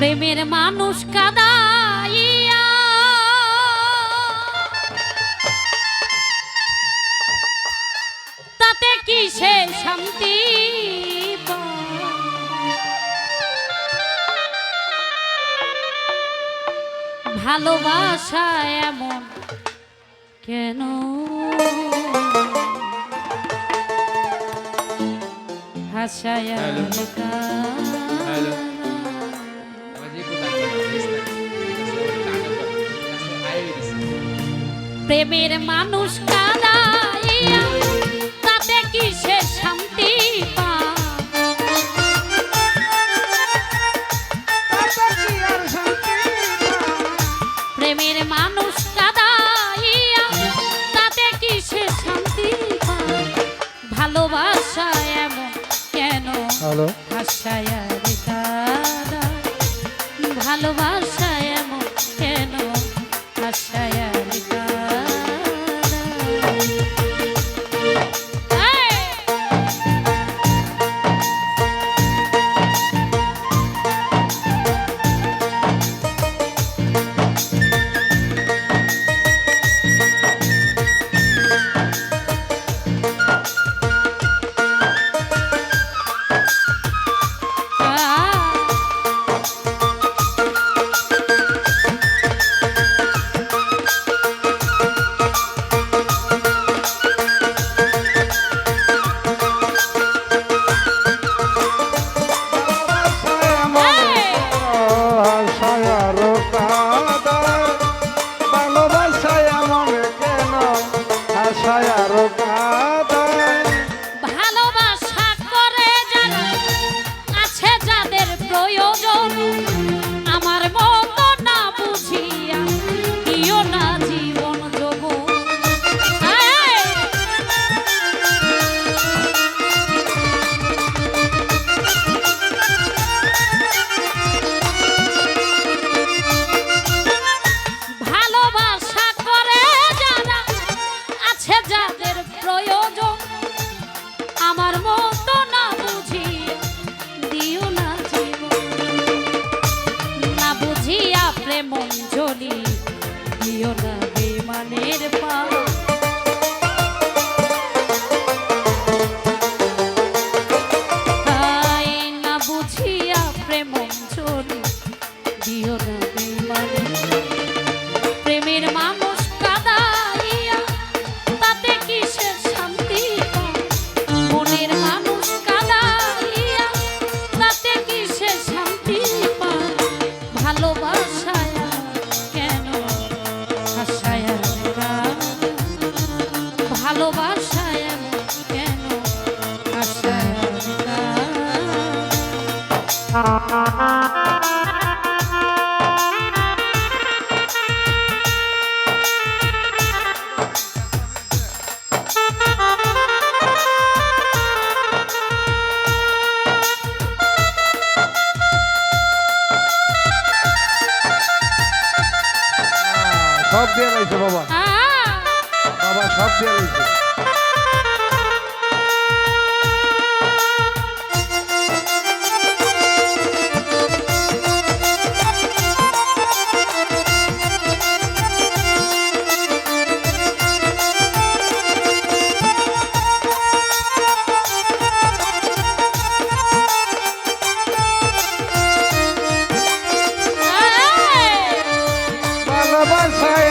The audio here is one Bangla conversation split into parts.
প্রেমের মানুষ কাদাইয়া। তাতে কি সে শান্তি ভালোবাসা এমন কেন? হাসায় হ্যালো। প্রেমের মানুষ কা প্রাণের পা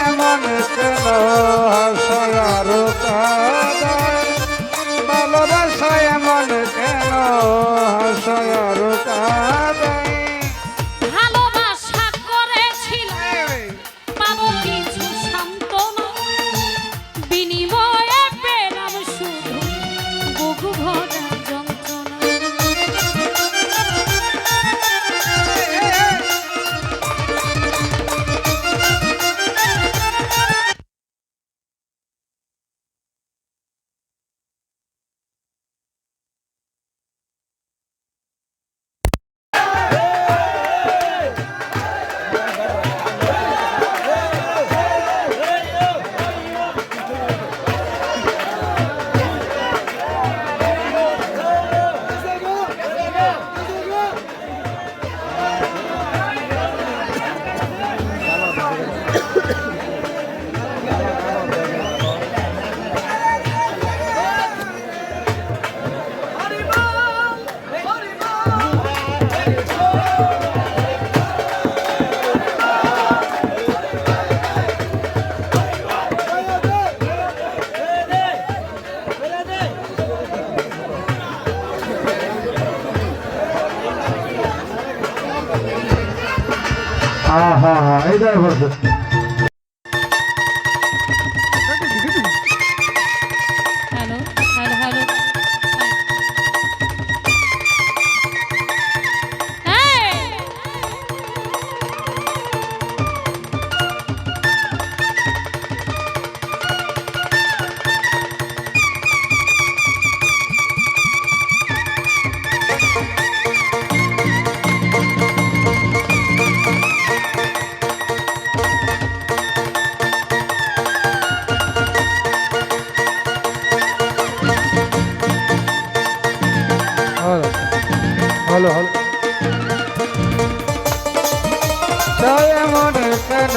এমন কেন হাসার কাজ Haydi vardı.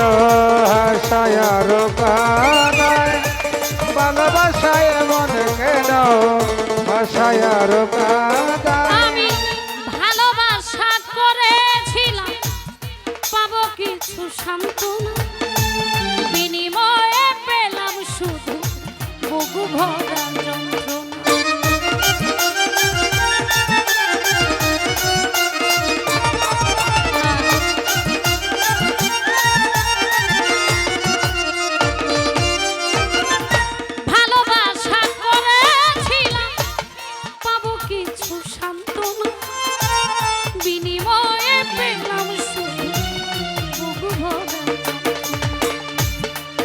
মনে কেন হাসায়ার ভালোবাসায় মনে কেন? হাসায়ার কানায় আমি ভালোবাসা করেছিলাম, পাবো কিছু সান্ত্বনা। বিনিময়ে পেলাম শুধু বুকু ভরা যন্ত্রণা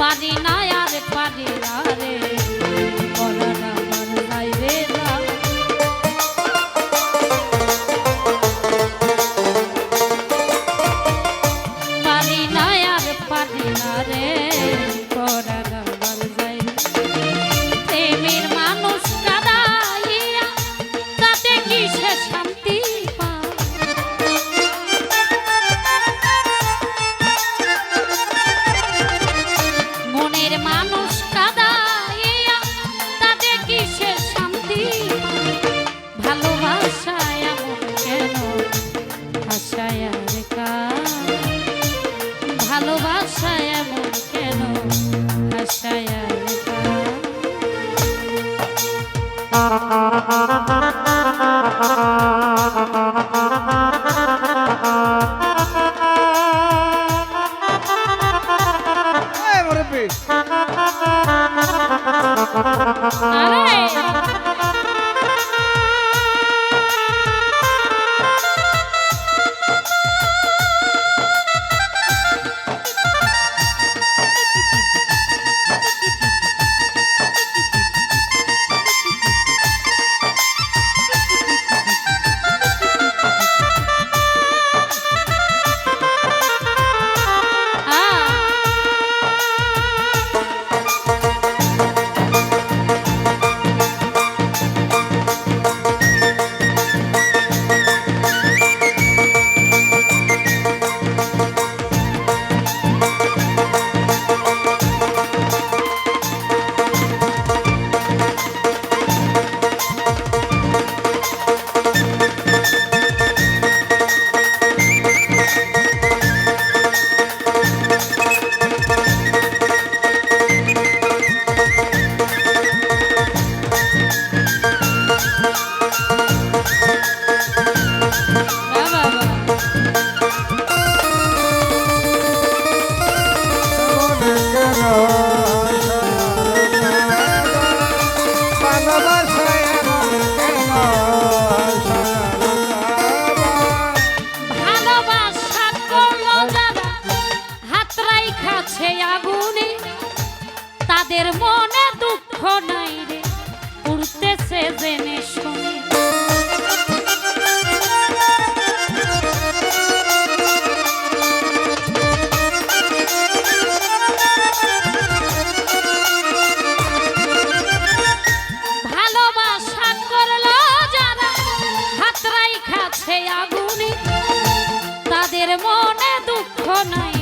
মারি ভালোবাসায় এমন কেন? হাসায় আর ভালোবাসা খাচ্ছে আগুনে। তাদের মনে দুঃখ নাই।